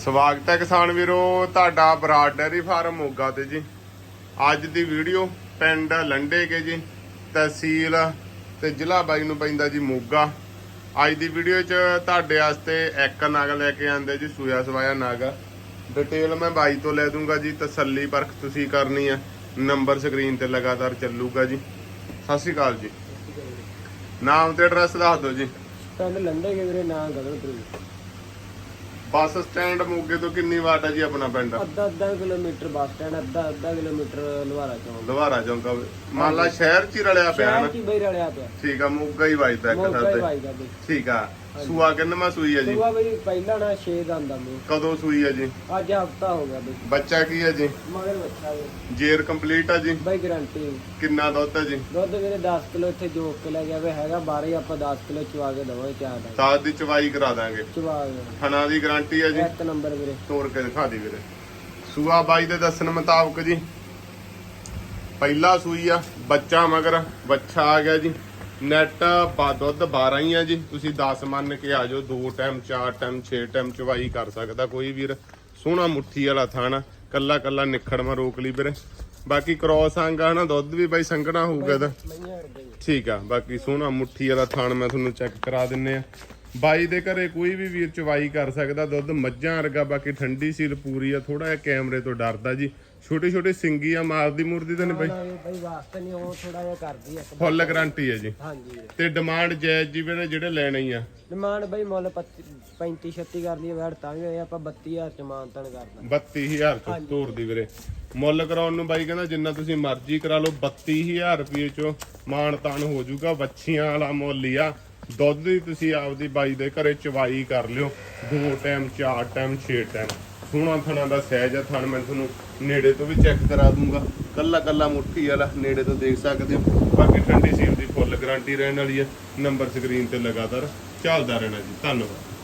ਸਵਾਗਤ ਹੈ ਕਿਸਾਨ ਵੀਰੋ, ਤੁਹਾਡਾ ਬਰਾਡ ਡੈਰੀ ਫਾਰਮ ਮੋਗਾ ਤੇ ਜੀ। ਅੱਜ ਦੀ ਵੀਡੀਓ ਪਿੰਡ ਲੰਡੇਗੇ ਜੀ, ਤਹਿਸੀਲ ਤੇ ਜ਼ਿਲ੍ਹਾ ਬਾਈ ਨੂੰ ਪੈਂਦਾ ਜੀ ਮੋਗਾ। ਅੱਜ ਦੀ ਵੀਡੀਓ 'ਚ ਤੁਹਾਡੇ ਵਾਸਤੇ ਇੱਕ ਨਗ ਲੈ ਕੇ ਆਂਦੇ ਜੀ ਸੂਆ ਸਵਾਇਆ ਨਗ। ਡਿਟੇਲ ਮੈਂ ਬਾਈ ਤੋਂ ਲੈ ਦੂੰਗਾ ਜੀ, ਤਸੱਲੀ ਪਰਖ ਤੁਸੀਂ ਕਰਨੀ ਹੈ ਨੰਬਰ ਸਕਰੀਨ ਤੇ ਲਗਾਤਾਰ ਚੱਲੂਗਾ ਜੀ। ਸਤਿ ਸ਼੍ਰੀ ਅਕਾਲ ਜੀ। ਨਾਮ ਤੇ ਐਡਰੈਸ ਦੱਸ ਦਿਓ ਜੀ। ਪਿੰਡ ਲੰਡੇ ਕੇ ਵੀਰੇ, ਨਾਂ ਗਗਨਪੁਰ ਬੱਸ ਸਟੈਂਡ ਮੋਗੇ ਤੋਂ ਕਿੰਨੀ ਵਾਟ ਹੈ ਜੀ ਆਪਣਾ ਪਿੰਡ? ਅੱਧਾ ਅੱਧਾ ਕਿਲੋਮੀਟਰ ਬੱਸ ਸਟੈਂਡ ਅੱਧਾ ਅੱਧਾ ਕਿਲੋਮੀਟਰ ਲਵਾਰਾ ਚੌਂਕ। ਲਵਾਰਾ ਚੌਂਕਾ ਮੰਨ ਲਾ ਸ਼ਹਿਰ ਚ ਹੀ ਰਲਿਆ ਪਿਆ ਸ਼ਹਿਰ ਕੀ ਬਈ ਰਲਿਆ ਪਿਆ। ਠੀਕ ਆ ਮੋਗਾ ਹੀ ਵੱਜਦਾ ਇੱਕ ਮੋਗਾ ਤੇ। ਬਈ। ਠੀਕ ਆ। ਸੂਆ ਕਿੰਨਵਾਂ ਸੂਈ ਹੈ ਜੀ? ਸੁਬਾ ਬਈ ਪਹਿਲਾਂ ਨਾ 6 ਦਾ ਆਂਦਾ ਮੂੰਹ। ਕਦੋਂ ਸੂਈ ਹੈ ਜੀ? ਅੱਜ ਹਫਤਾ ਹੋ ਗਿਆ ਬਈ। ਬੱਚਾ ਕੀ ਹੈ ਜੀ? ਮਗਰ ਬੱਚਾ ਬਈ ਜੇਰ ਕੰਪਲੀਟ ਆ ਜੀ? ਬਈ ਗਰੰਟੀ। ਕਿੰਨਾ ਦੁੱਧ ਹੈ ਜੀ? ਦੁੱਧ ਵੀਰੇ 10 ਕਿਲੋ ਇੱਥੇ ਜੋਕ ਕੇ ਲੈ ਗਿਆ ਵੇ ਹੈਗਾ ਬਾਹਰ ਹੀ ਆਪਾਂ 10 ਕਿਲੋ ਚਵਾ ਕੇ ਦਵਾਂਗੇ ਚਾਰ ਦਾ। ਸਾਥ ਦੀ ਚਵਾਈ ਕਰਾ ਦਾਂਗੇ। ਚਵਾ ਕੇ। ਥਣਾ ਦੀ ਗਾਰੰਟੀ ਹੈ ਜੀ? ਇੱਕ ਨੰਬਰ ਵੀਰੇ। ਤੋੜ ਕੇ ਦਿਖਾ ਦੀ ਵੀਰੇ। ਸੂਆ ਬਾਈ ਦੇ ਦੱਸਣ ਮੁਤਾਬਕ ਜੀ ਪਹਿਲਾ ਸੂਈ ਆ ਬੱਚਾ ਮਗਰ ਬੱਚਾ ਆ ਗਿਆ ਜੀ। ਨੈਟ ਬਾ ਦੁੱਧ 12 ਹੀ ਆ ਜੀ। ਤੁਸੀਂ 10 ਮੰਨ ਕੇ ਆ ਜਾਓ 2 ਟਾਈਮ 4 ਟਾਈਮ 6 ਟਾਈਮ ਚਵਾਈ ਕਰ ਸਕਦਾ ਕੋਈ ਵੀਰ। ਸੋਹਣਾ ਮੁੱਠੀ ਵਾਲਾ ਥਾਣਾ ਕੱਲਾ ਕੱਲਾ ਨਿਖੜ ਮਾ ਰੋਕ ਲਈ ਵੀਰੇ। ਬਾਕੀ ਕ੍ਰੋਸ ਆਂਗਾ ਨਾ ਦੁੱਧ ਵੀ ਬਾਈ ਸੰਘਣਾ ਹੋਊਗਾ ਇਹਦਾ। ਠੀਕ ਆ ਬਾਕੀ ਸੋਹਣਾ ਮੁੱਠੀ ਵਾਲਾ ਥਾਣ ਮੈਂ ਤੁਹਾਨੂੰ ਚੈੱਕ ਕਰਾ ਦਿੰਨੇ ਆ। ਬਾਈ ਦੇ ਘਰੇ ਕੋਈ ਵੀ ਵੀਰ ਚਵਾਈ ਕਰ ਸਕਦਾ ਦੁੱਧ ਮੱਝਾਂ ਵਰਗਾ ਬਾਕੀ ਠੰਡੀ ਸੀਲ ਪੂਰੀ ਆ ਥੋੜਾ ਜਿਹਾ ਕੈਮਰੇ ਤੋਂ ਡਰਦਾ ਜੀ। ਛੋਟੇ ਛੋਟੇ ਸਿੰਗੀ ਆ ਮਾਰਦੀ ਮੁਰਦੀ ਤਾਂ ਨਹੀਂ ਬਾਈ? ਬਈ ਵਾਸਤੇ ਨਹੀਂ ਉਹ ਥੋੜਾ ਜਿਹਾ ਕਰਦੀ ਆ। ਫੁੱਲ ਗਾਰੰਟੀ ਹੈ ਜੀ। ਹਾਂਜੀ। ਤੇ ਡਿਮਾਂਡ ਜਾਇਜ਼ ਜੀ ਵੀਰੇ ਜਿਹੜੇ ਲੈਣੇ ਹੀ ਆ। ਡਿਮਾਂਡ ਬਈ ਮੁੱਲ 35 36 ਕਰਦੀ ਹੈ ਵੈੜ ਤਾਂ ਵੀ ਹੋਏ ਆਪਾਂ 32000 ਚ ਮਾਨਤਨ ਕਰਦਾ। 32000 ਚੋਂ ਤੋਰ ਦੀ ਵੀਰੇ। ਮੁੱਲ ਕਰਾਉਣ ਨੂੰ ਬਾਈ ਕਹਿੰਦਾ ਜਿੰਨਾ ਤੁਸੀਂ ਮਰਜ਼ੀ ਕਰਾ ਲਓ 32000 ਰੁਪਏ ਚੋਂ ਮਾਣ ਤਾਣ ਹੋ ਜਾਊਗਾ ਵੱਛੀਆਂ ਵਾਲਾ ਮੁੱਲ ਹੀ ਆ। ਦੁੱਧ ਦੀ ਤੁਸੀਂ ਆਪਦੀ ਬਾਈ ਦੇ ਘਰੇ ਚਵਾਈ ਕਰ ਲਿਓ। ਦੋ ਟਾਈਮ ਚਾਰ ਟਾਈਮ ਛੇ ਟਾਈਮ ਸੋਹਣਾ ਥਣਾ ਦਾ ਸਹਿਜ ਆ ਥਣ, ਮੈਂ ਤੁਹਾਨੂੰ ਨੇੜੇ ਤੋਂ ਵੀ ਚੈੱਕ ਕਰਾ ਦੂੰਗਾ। ਕੱਲਾ ਕੱਲਾ ਮੁੱਠੀ ਵਾਲਾ, ਨੇੜੇ ਤੋਂ ਦੇਖ ਸਕਦੇ ਹੋ। ਬਾਕੀ ਠੰਡੀ ਸੀਲ ਦੀ ਫੁੱਲ ਗਾਰੰਟੀ ਰਹਿਣ ਵਾਲੀ ਹੈ ਨੰਬਰ ਸਕਰੀਨ ਤੇ ਲਗਾਤਾਰ ਚੱਲਦਾ ਰਹਿਣਾ ਜੀ। ਧੰਨਵਾਦ।